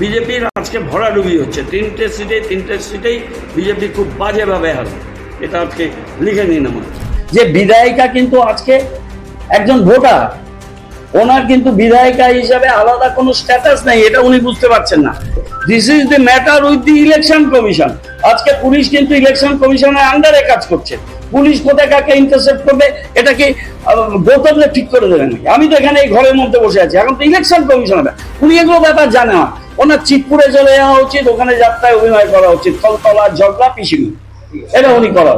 বিজেপির আজকে ভরাডুবি হচ্ছে। তিনটে সিটে, তিনটে সিটেই বিজেপি খুব বাজেভাবে হারবে এটা আজকে লিখে নিন আমার যে বিধায়িকা কিন্তু আজকে একজন ভোটার, ওনার কিন্তু বিধায়িকা হিসাবে আলাদা কোনো স্ট্যাটাস নেই, এটা উনি বুঝতে পারছেন না। This is the matter with the election commission আজকে পুলিশ কিন্তু ইলেকশন কমিশনের আন্ডারে কাজ করছে। পুলিশ কোথায় কাকে ইন্টারসেপ্ট করবে, এটা কি গৌতমে ঠিক করে দেবে নাকি? আমি তো এখানে এই ঘরের মধ্যে বসে আছি, এখন তো ইলেকশন কমিশন হবে উনি এগুলো ব্যাপার জানে না। ওনার চিতপুরে চলে যাওয়া উচিত, ওখানে যাত্রায় অভিনয় করা উচিত। কলতলা ঝগড়া পিসিমি এটা উনি করা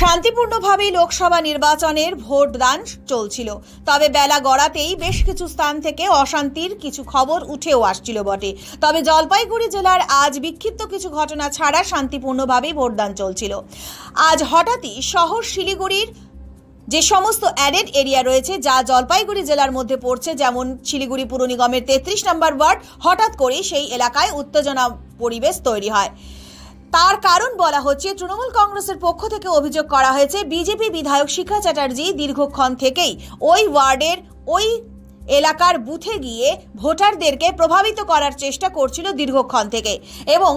শান্তিপূর্ণভাবেই লোকসভা নির্বাচনের ভোটদান চলছিল। তবে বেলা গড়াতেই বেশ কিছু স্থান থেকে অশান্তির কিছু খবর উঠেও আসছিল বটে। তবে জলপাইগুড়ি জেলার আজ বিক্ষিপ্ত কিছু ঘটনা ছাড়া শান্তিপূর্ণভাবেই ভোটদান চলছিল। আজ হঠাৎই শহর শিলিগুড়ির যে সমস্ত অ্যাডেড এরিয়া রয়েছে যা জলপাইগুড়ি জেলার মধ্যে পড়ছে, যেমন শিলিগুড়ি পুর নিগমের তেত্রিশ নম্বর ওয়ার্ড, হঠাৎ করেই সেই এলাকায় উত্তেজনা পরিবেশ তৈরি হয়। তার কারণ বলা হচ্ছে, তৃণমূল কংগ্রেসের পক্ষ থেকে অভিযোগ করা হয়েছে, বিজেপি বিধায়ক শিখা চ্যাটার্জি দীর্ঘক্ষণ থেকেই ওই ওয়ার্ডের, ওই এলাকার বুথে গিয়ে ভোটারদেরকে প্রভাবিত করার চেষ্টা করছিল দীর্ঘক্ষণ থেকে। এবং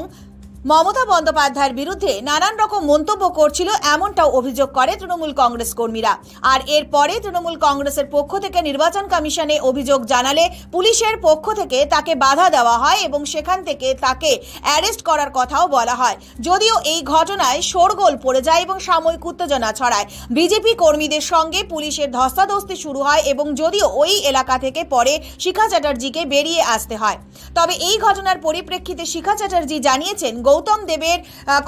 মমতা বন্দ্যোপাধ্যায়ের বিরুদ্ধে নানান রকম মন্তব্য করছিল, এমনটাও অভিযোগ করে তৃণমূল কংগ্রেস কর্মীরা। আর এরপরে তৃণমূল কংগ্রেসের পক্ষ থেকে নির্বাচন কমিশনে অভিযোগ জানালে পুলিশের পক্ষ থেকে তাকে বাধা দেওয়া হয় এবং সেখান থেকে তাকে অ্যারেস্ট করার কথাও বলা হয়। যদিও এই ঘটনায় শোরগোল পড়ে যায় এবং সাময়িক উত্তেজনা ছড়ায়। বিজেপি কর্মীদের সঙ্গে পুলিশের ধস্তাধস্তি শুরু হয় এবং যদিও ওই এলাকা থেকে পরে শিখা চ্যাটার্জিকে বেরিয়ে আসতে হয়। তবে এই ঘটনার পরিপ্রেক্ষিতে শিখা চ্যাটার্জি জানিয়েছেন গৌতম দেবের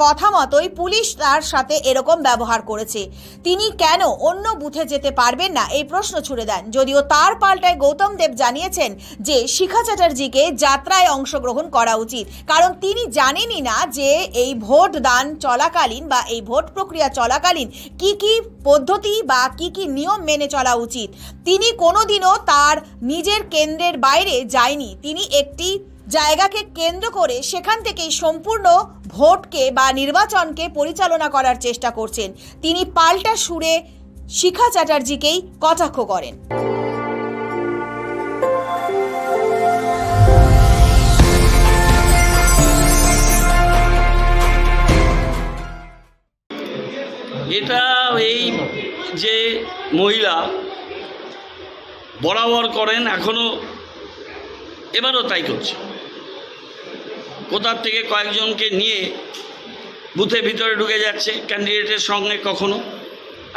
কথা মতোই পুলিশ তার সাথে এরকম ব্যবহার করেছে। তিনি কেন অন্য বুথে যেতে পারবেন না? এই প্রশ্ন ছুড়ে দেন। যদিও তার পাল্টায় গৌতম দেব জানিয়েছেন যে, শিখা চ্যাটার্জিকে যাত্রায় অংশগ্রহণ করা উচিত। কারণ তিনি জানেনই না যে, এই ভোট দান চলাকালীন বা এই ভোট প্রক্রিয়া চলাকালীন কি কি পদ্ধতি বা কি কি নিয়ম মেনে চলা উচিত। তিনি কোনোদিনও তার নিজের কেন্দ্রের বাইরে যায়নি। তিনি একটি জায়গাকে কেন্দ্র করে সেখান থেকেই সম্পূর্ণ ভোটকে বা নির্বাচনকে পরিচালনা করার চেষ্টা করছেন। তিনি পাল্টা সুরে শিখা চ্যাটার্জিকেই কটাক্ষ করেন। এটা এই যে মহিলা বরাবর করেন, এখনও এবারও তাই করছে। কোথার থেকে কয়েকজনকে নিয়ে বুথের ভিতরে ঢুকে যাচ্ছে ক্যান্ডিডেটের সঙ্গে কখনো?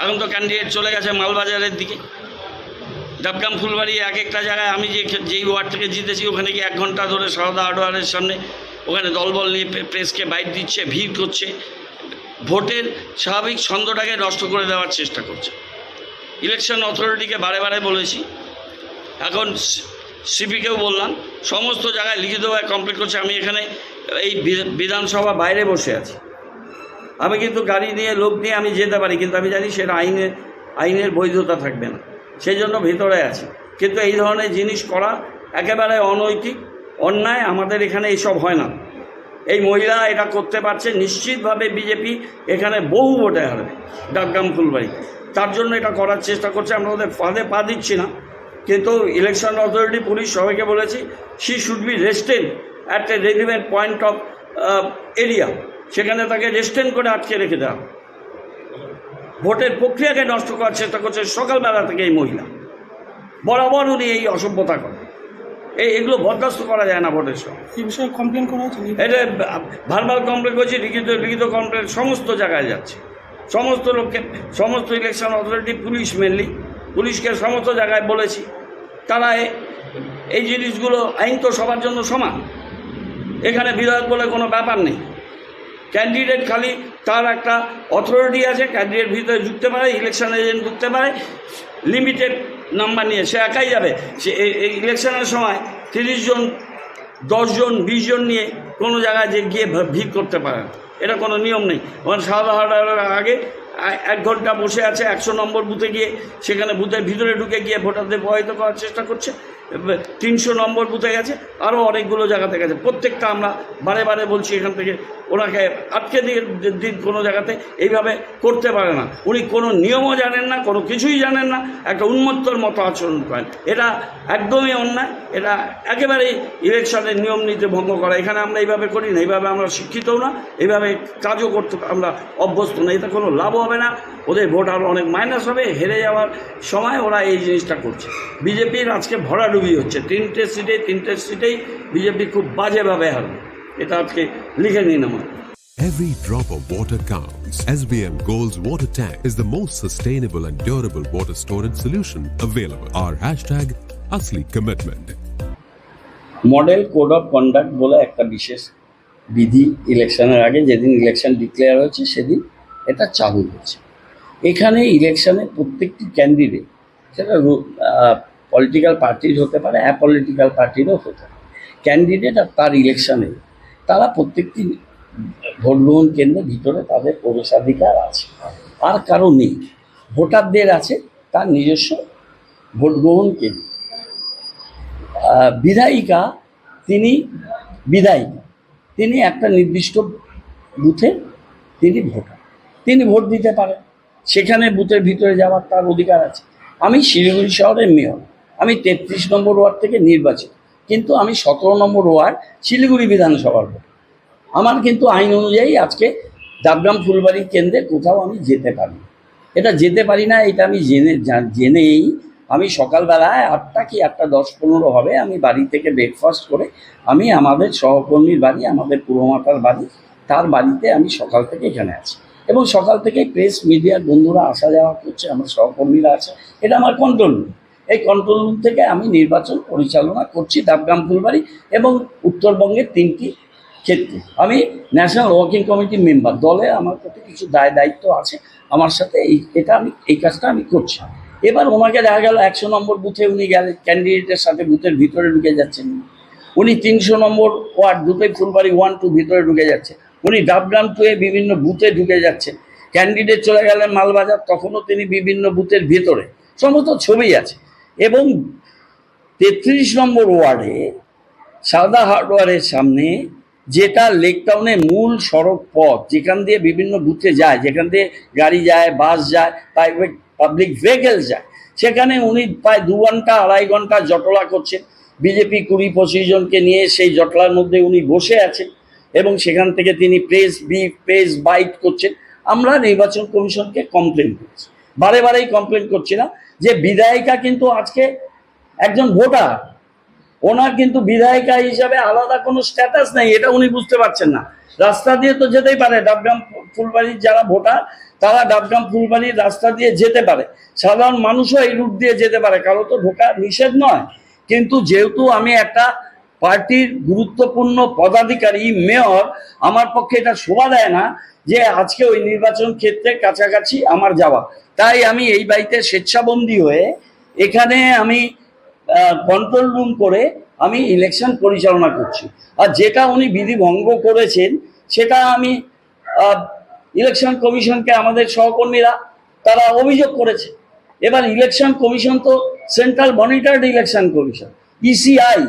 এখন তো ক্যান্ডিডেট চলে গেছে মালবাজারের দিকে। ডাবগ্রাম ফুলবাড়ি এক একটা জায়গায় আমি যে যেই ওয়ার্ড থেকে জিতেছি, ওখানে গিয়ে এক ঘণ্টা ধরে সারদা হার্ডওয়ারের সামনে ওখানে দলবল নিয়ে প্রেসকে বাইট দিচ্ছে, ভিড় করছে। ভোটের স্বাভাবিক ছন্দটাকে নষ্ট করে দেওয়ার চেষ্টা করছে। ইলেকশন অথরিটিকে বারে বারে বলেছি, এখন সিপিকেও বললাম, সমস্ত জায়গায় লিখিতভাবে কমপ্লিট করছে। আমি এখানে এই বিধানসভা বাইরে বসে আছি। আমি কিন্তু গাড়ি নিয়ে, লোক নিয়ে আমি যেতে পারি, কিন্তু আমি জানি সেটা আইনে আইনের বৈধতা থাকবে না। সেই জন্য ভিতরে আছি। কিন্তু এই ধরনের জিনিস করা একেবারে অনৈতিক, অন্যায় আমাদের এখানে এইসব হয় না। এই মহিলা এটা করতে পারছে, নিশ্চিতভাবে বিজেপি এখানে বহু ভোটে হারবে ডাকগ্রাম ফুলবাড়ি তার জন্য এটা করার চেষ্টা করছে, আমরা ওদের ফাঁদে পা দিচ্ছি না। কিন্তু ইলেকশন অথরিটি পুলিশ সবাইকে বলেছি she should be restrained at a relevant point of area সেখানে তাকে রেস্টেন করে আটকে রেখে দেওয়া। ভোটের প্রক্রিয়াকে নষ্ট করার চেষ্টা করছে সকালবেলা থেকে এই মহিলা। বরাবর উনি এই অসভ্যতা করে এই এগুলো বরদাস্ত করা যায় না ভোটের সময়। এই বিষয়ে কমপ্লেন করা হয়েছে এটা ভারবাল কমপ্লেন করছি লিখিত লিখিত কমপ্লেন সমস্ত জায়গায় যাচ্ছে। সমস্ত লোককে সমস্ত ইলেকশন অথরিটি পুলিশ মেনলি পুলিশকে সমস্ত জায়গায় বলেছি, তারা এই জিনিসগুলো আইন তো সবার জন্য সমান। এখানে বিধায়ক বলে কোনো ব্যাপার নেই। ক্যান্ডিডেট খালি তার একটা অথরিটি আছে ক্যান্ডিডেট ভিতরে ঢুকতে পারে ইলেকশন এজেন্ট ঢুকতে পারে লিমিটেড নাম্বার নিয়ে সে একাই যাবে। সে এই ইলেকশনের সময় তিরিশ জন দশজন বিশ জন নিয়ে কোনো জায়গায় যে গিয়ে ভিড় করতে পারে। এটা কোনো নিয়ম নেই। ওখানে হাটার আগে এক ঘণ্টা বসে আছে, একশো নম্বর বুথে গিয়ে সেখানে বুথের ভিতরে ঢুকে গিয়ে ভোটারদের প্রভাবিত করার চেষ্টা করছে। তিনশো নম্বর বুথে গেছে আরও অনেকগুলো জায়গাতে গেছে। প্রত্যেকটা আমরা বারে বারে বলছি এখান থেকে, ওনাকে আটকে দিয়ে দিন কোনো জায়গাতে, এইভাবে করতে পারে না। উনি কোনো নিয়মও জানেন না, কোনো কিছুই জানেন না, একটা উন্মত্তর মতো আচরণ করেন। এটা একদমই অন্যায়, এটা একেবারেই ইলেকশনের নিয়ম নীতি ভঙ্গ করা। এখানে আমরা এইভাবে করি না, এইভাবে আমরা শিক্ষিতও না, এইভাবে কাজও করতে আমরা অভ্যস্ত না। এতে কোনো লাভ হবে না। ওদের ভোট আরও অনেক মাইনাস হবে, হেরে যাওয়ার সময় ওরা এই জিনিসটা করছে। বিজেপির আজকে ভরাডুবি হচ্ছে তিনটে সিটে তিনটে সিটেই বিজেপি খুব বাজেভাবে হারবে এটা আজকে লিখে নিন আমার Every drop of water counts. SBM Gold's water tank is the most sustainable and durable water storage solution available. Our hashtag Asli Commitment. Model code of conduct বলে একটা বিশেষ বিধি ইলেকশনের আগে যেদিন ইলেকশন ডিক্লেয়ার হয়েছে সেদিন এটা চালু হয়েছে এখানে ইলেকশনে প্রত্যেকটি ক্যান্ডিডেট সেটা পলিটিক্যাল পার্টির হতে পারে অ্যাপলিটিক্যাল পার্টিরও হতে পারে। ক্যান্ডিডেট আর তার ইলেকশনে তারা প্রত্যেকটি ভোট গ্রহণ কেন্দ্রের ভিতরে তাদের প্রবেশাধিকার আছে। আর কারও নেই। ভোটারদের আছে, তার নিজস্ব ভোট গ্রহণ কেন্দ্র। বিধায়িকা, তিনি বিধায়িকা, তিনি একটা নির্দিষ্ট বুথে তিনি ভোটার। তিনি ভোট দিতে পারেন। সেখানে বুথের ভিতরে যাওয়ার তার অধিকার আছে। আমি শিলিগুড়ি শহরের মেয়র। আমি তেত্রিশ নম্বর ওয়ার্ড থেকে নির্বাচিত। কিন্তু আমি সতেরো নম্বর ওয়ার্ড শিলিগুড়ি বিধানসভার আমার কিন্তু আইন অনুযায়ী আজকে ডাবগ্রাম ফুলবাড়ি কেন্দ্রে কোথাও আমি যেতে পারি এটা যেতে পারি না, এটা আমি জেনে জেনেই আমি সকালবেলায় আটটা কি আটটা দশ পনেরো হবে আমি বাড়ি থেকে ব্রেকফাস্ট করে আমি আমাদের সহকর্মীর বাড়ি, আমাদের পুরোমাতার বাড়ি, তার বাড়িতে আমি সকাল থেকে এখানে আছি। এবং সকাল থেকে প্রেস মিডিয়ার বন্ধুরা আসা যাওয়া করছে, আমার সহকর্মীরা আছে, এটা আমার কন্ট্রোল এই কন্ট্রোল রুম থেকে আমি নির্বাচন পরিচালনা করছি ডাবগ্রাম ফুলবাড়ি এবং উত্তরবঙ্গের তিনটি ক্ষেত্রে। আমি ন্যাশনাল ওয়ার্কিং কমিটির মেম্বার দলে আমার প্রতি কিছু দায় দায়িত্ব আছে, আমার সাথে এই, এটা আমি, এই কাজটা আমি করছি। এবার ওনাকে দেখা গেল একশো নম্বর বুথে উনি গেলেন ক্যান্ডিডেটের সাথে বুথের ভিতরে ঢুকে যাচ্ছেন। উনি তিনশো নম্বর ওয়ার্ড দুটোই ফুলবাড়ি ওয়ান টু ভিতরে ঢুকে যাচ্ছে। উনি ডাবগ্রাম টু এ বিভিন্ন বুথে ঢুকে যাচ্ছেন। ক্যান্ডিডেট চলে গেলেন মালবাজার, তখনও তিনি বিভিন্ন বুথের ভেতরে। সমস্ত ছবি আছে। এবং তেত্রিশ নম্বর ওয়ার্ডে, সাদা হার্ডওয়ারের সামনে যেটা লেকটাউনের মূল সড়ক পথ, যেখান দিয়ে বিভিন্ন বুথে যায়, যেখান দিয়ে গাড়ি যায়, বাস যায় প্রাইভেট পাবলিক ভেহিকেল যায়, সেখানে উনি প্রায় দু ঘণ্টা, আড়াই ঘণ্টা জটলা করছেন। বিজেপি কুড়ি পঁচিশ জনকে নিয়ে সেই জটলার মধ্যে উনি বসে আছেন এবং সেখান থেকে তিনি প্রেস বি প্রেস বাইট করছেন। আমরা নির্বাচন কমিশনকে কমপ্লেন করেছি। বারে বারেই কমপ্লেন করছি না। যে বিধায়িকা কিন্তু আজকে একজন ভোটার, ওনার কিন্তু বিধায়িকা হিসাবে আলাদা কোনো স্ট্যাটাস নেই, এটা উনি বুঝতে পারছেন না। রাস্তা দিয়ে তো যেতেই পারে, ডাবগ্রাম ফুলবাড়ির যারা ভোটার, তারা ডাবগ্রাম ফুলবাড়ির রাস্তা দিয়ে যেতে পারে। সাধারণ মানুষও এই রুট দিয়ে যেতে পারে, কারও তো ঢোকা নিষেধ নয়। কিন্তু যেহেতু আমি একটা পার্টির গুরুত্বপূর্ণ পদাধিকারী, মেয়র, আমার পক্ষে এটা শোভা দেয় না যে আজকে ওই নির্বাচন ক্ষেত্রে কাছাকাছি আমার যাওয়া। তাই আমি এই বাড়িতে স্বেচ্ছাবন্দী হয়ে এখানে আমি কন্ট্রোল রুম করে আমি ইলেকশন পরিচালনা করছি। আর যেটা উনি বিধি ভঙ্গ করেছেন, সেটা আমি ইলেকশন কমিশনকে, আমাদের সহকর্মীরা, তারা অভিযোগ করেছে। এবার ইলেকশন কমিশন তো central monitored election commission ECI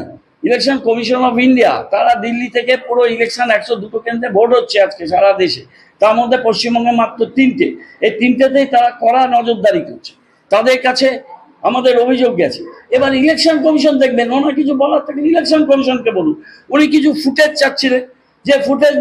election commission of India তারা দিল্লি থেকে পুরো ইলেকশন একশো দুটো কেন্দ্রে ভোট হচ্ছে আজকে সারা দেশে। তার মধ্যে পশ্চিমবঙ্গে মাত্র তিনটে। এই তিনটেতেই তারা কড়া নজরদারি করছে। তাদের কাছে আমাদের অভিযোগ গেছে। এবার ইলেকশন কমিশন দেখবেন, ওনার কিছু বলার থাকে ইলেকশন কমিশনকে বলুন। উনি কিছু ফুটেজ চাচ্ছিলেন, যে ফুটেজ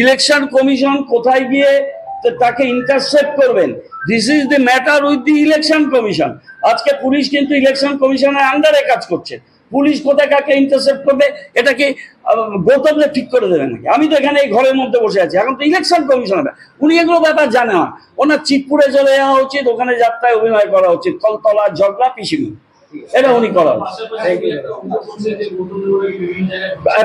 ইলেকশন কমিশন কোথায় গিয়ে তাকে ইন্টারসেপ্ট করবেন। This is the matter with the election commission আজকে পুলিশ কিন্তু ইলেকশন কমিশনের আন্ডারে কাজ করছে। পুলিশ কোথায় কাকে ইন্টারসেপ্ট করবে এটা কি আহ, গৌতমকে ঠিক করে দেবে নাকি? আমি তো এখানে এই ঘরের মধ্যে বসে আছি। এখন তো ইলেকশন কমিশন হবে উনি এগুলো ব্যাপার জানে না। ওনার চিতপুরে চলে যাওয়া উচিত ওখানে যাত্রায় অভিনয় করা উচিত। কলতলা ঝগড়া পিসিমি এটা উনি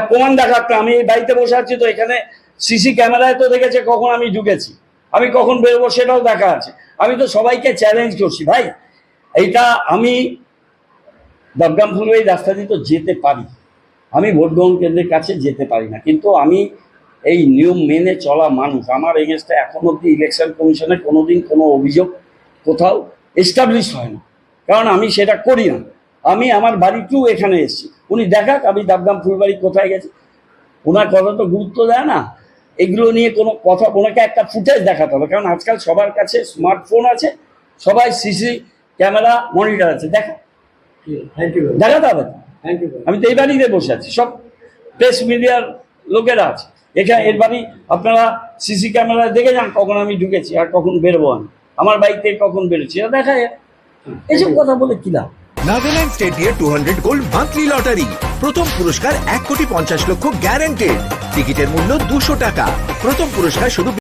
প্রমাণ দেখাতে আমি এই বাড়িতে বসে আছি তো এখানে সিসি ক্যামেরায় তো দেখেছে কখন আমি ঢুকেছি। আমি কখন বেরোবো সেটাও দেখা আছে। আমি তো সবাইকে চ্যালেঞ্জ করছি, ভাই। এইটা আমি দরগাম এই রাস্তা দিয়ে তো যেতে পারি। আমি ভোট গ্রহণ কেন্দ্রের কাছে যেতে পারি না। কিন্তু আমি এই নিয়ম মেনে চলা মানুষ। আমার এগেনস্টে এখন অব্দি ইলেকশন কমিশনে কোনোদিন কোনো অভিযোগ কোথাও এস্টাবলিশ হয় না। কারণ আমি সেটা করি না। আমি আমার বাড়িতেও এখানে এসেছি। উনি দেখাক আমি ডাবগ্রাম ফুলবাড়ি কোথায় গেছি। ওনার কথা তো গুরুত্ব দেয় না। এগুলো নিয়ে কোনো কথা ওনাকে একটা ফুটেজ দেখাতে হবে। কারণ আজকাল সবার কাছে স্মার্টফোন আছে সবাই সিসি ক্যামেরা মনিটর আছে। দেখা। দেখাতে হবে। আমি তো এই বাড়িতে বসে আছি। সব প্রেস মিডিয়ার লোকেরা আছে। এখানে এর বাড়ি আপনারা সিসি ক্যামেরা দেখে যান কখন আমি ঢুকেছি আর কখন বেরোবো আমি। আমার বাড়িতে কখন বেরোচ্ছি। এটা দেখা যায় এইসব কথা বলে কি লাভ? Nagaland state year two hundred gold monthly lottery. প্রথম পুরস্কার এক কোটি পঞ্চাশ লক্ষ গ্যারান্টেড টিকিটের মূল্য দুশো টাকা। প্রথম পুরস্কার শুধু